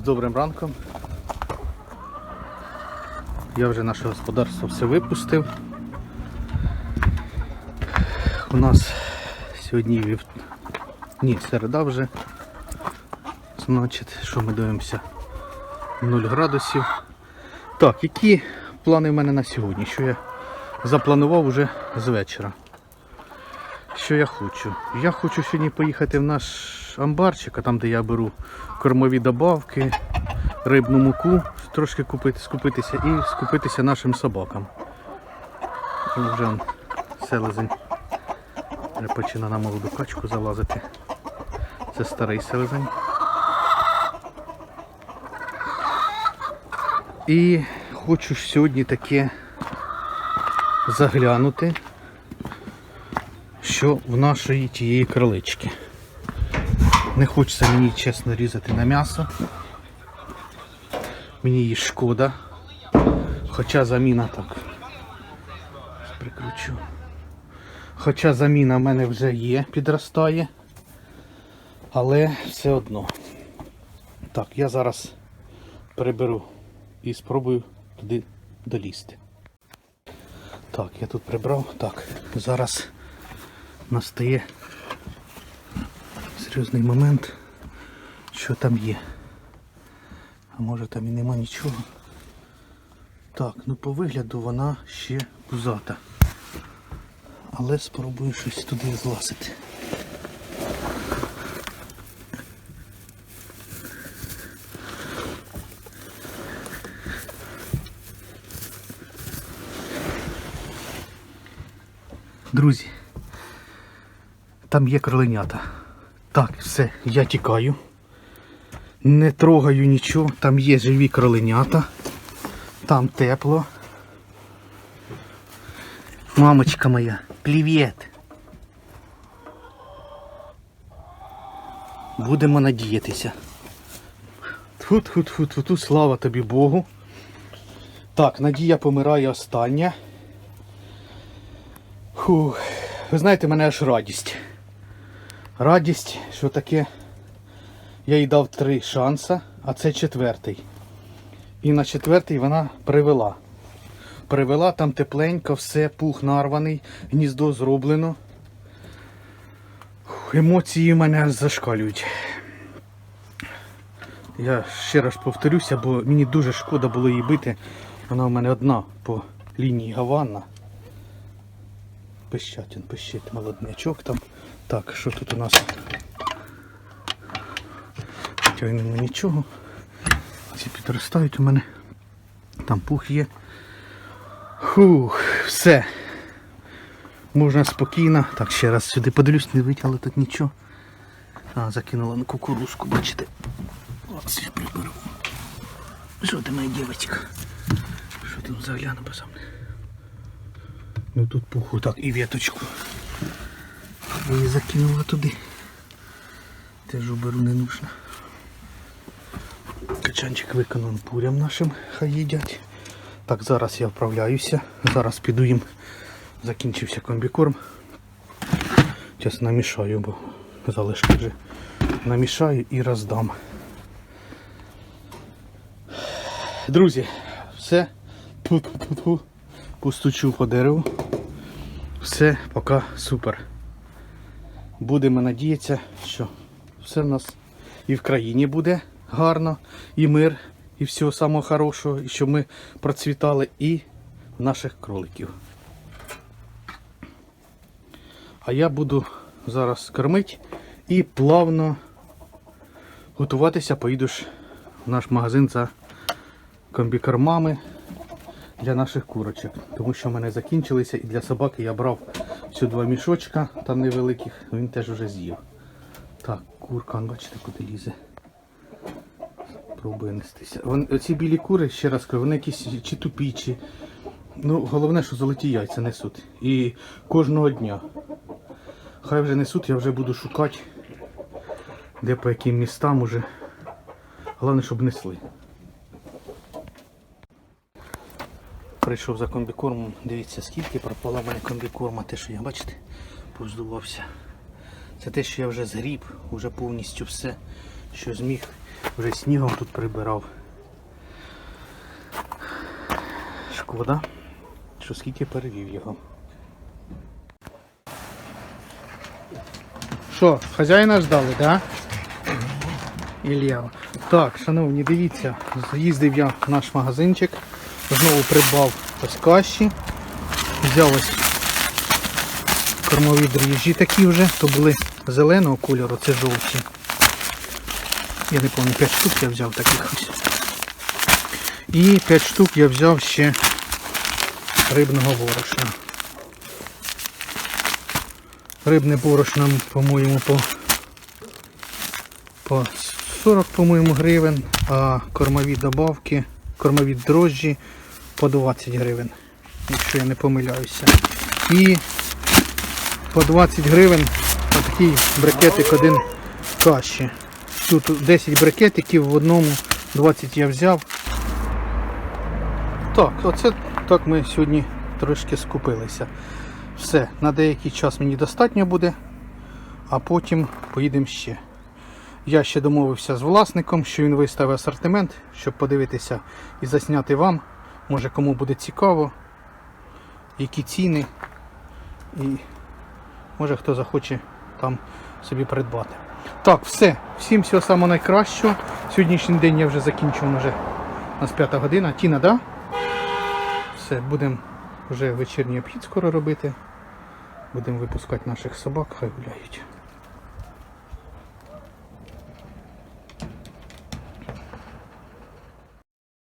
З добрим ранком. Я вже наше господарство все випустив. У нас сьогодні вів... Ні, середа вже. Значить, що ми дивимося? 0 градусів. Так, які плани в мене на сьогодні? Що я запланував уже з вечора? Що я хочу? Я хочу сьогодні поїхати в наш амбарчик, а там де я беру кормові добавки, рибну муку, трошки купити, скупитися і скупитися нашим собакам. Вже он, селезень вже на молоду качку залазити. Це старий селезень. І хочу сьогодні таке заглянути що в нашої тієї кролички. Не хочеться мені чесно різати на м'ясо. Мені її шкода. Хоча заміна так. Прикручу. Хоча заміна в мене вже є, підростає. Але все одно. Так, я зараз приберу і спробую туди долізти. Так, я тут прибрав. Так, зараз настає серйозний момент, що там є. А може там і нема нічого. Так, ну по вигляду вона ще пузата. Але спробую щось туди злазити. Друзі, там є кроленята. Так, все, я тікаю. Не трогаю нічого, там є живі кроленята. Там тепло. Мамочка моя, привіт. Будемо надіятися. Тут, тут, тут, тут, слава тобі Богу. Так, надія помирає остання. Фух. Ви знаєте, мене аж радість. Радість, що таке. Я їй дав три шанси, а це четвертий. І на четвертий вона привела. Привела там тепленько, все, пух нарваний, гніздо зроблено. Емоції мене зашкалюють. Я ще раз повторюся, бо мені дуже шкода було її бити. Вона в мене одна по лінії Гаванна. Пищать, он пищить молоднячок там. Так, що тут у нас? Тягнемо нічого. Ці підростають у мене. Там пух є. Фух, все. Можна спокійно. Так, ще раз сюди подивлюсь, не витягли тут нічого. А, закинула на кукурузку, бачите. Ось я приберу. Що ти моя дівчинка? Що тут загляну по самне? Ну тут пуху, так, і веточку. Її закинула туди. Теж уберу не нужно. Качанчик виконан пурям нашим, хай їдять. Так, зараз я вправляюся. Зараз піду їм. Закінчився комбікорм. Зараз намішаю, бо залишки вже намішаю і роздам. Друзі, все. Ту-ту-ту-ту. Постучу по дереву. Все, поки супер. Будемо надіятися, що все в нас і в країні буде гарно, і мир, і всього самого хорошого, і щоб ми процвітали і наших кроликів. А я буду зараз кормити і плавно готуватися, поїду ж в наш магазин за комбікормами для наших курочок. Тому що в мене закінчилися і для собаки я брав всю два мішочка, там невеликих, він теж вже з'їв. Так, курка, он, бачите, куди лізе. Пробує нестися. Вон, оці білі кури, ще раз кажу, вони якісь чи тупі, чи. Ну, головне, що золоті яйця несуть. І кожного дня. Хай вже несуть, я вже буду шукати, де по яким містам уже. Головне, щоб несли. Прийшов за комбікормом, дивіться скільки пропало в мене комбікорма, те, що я, бачите, поздувався. Це те, що я вже згріб, вже повністю все. що зміг, вже снігом тут прибирав. Шкода, що скільки перевів його. Що, хазяїна ждали, так? Да? Ілля. Так, шановні, дивіться, з'їздив я в наш магазинчик, знову придбав ось каші, взяв ось кормові дріжджі такі вже, то були зеленого кольору, це жовті. Я не пам'ятаю, 5 штук я взяв таких ось. І 5 штук я взяв ще рибного борошна. Рибне борошно, по-моєму, по, по 40, по-моєму, гривень, а кормові добавки, кормові дрожжі по 20 гривень, якщо я не помиляюся. І по 20 гривень отакий брикетик один каші. Тут 10 брикетиків, в одному 20 я взяв. Так, оце так ми сьогодні трошки скупилися. Все, на деякий час мені достатньо буде, а потім поїдемо ще. Я ще домовився з власником, що він виставив асортимент, щоб подивитися і засняти вам. Може кому буде цікаво, які ціни. І може хто захоче там собі придбати. Так, все. Всім всього самого найкращого. Сьогоднішній день я вже закінчив вже у нас п'ята година. Тіна, да? Все, будемо вже вечірній обхід скоро робити. Будемо випускати наших собак, хай гуляють.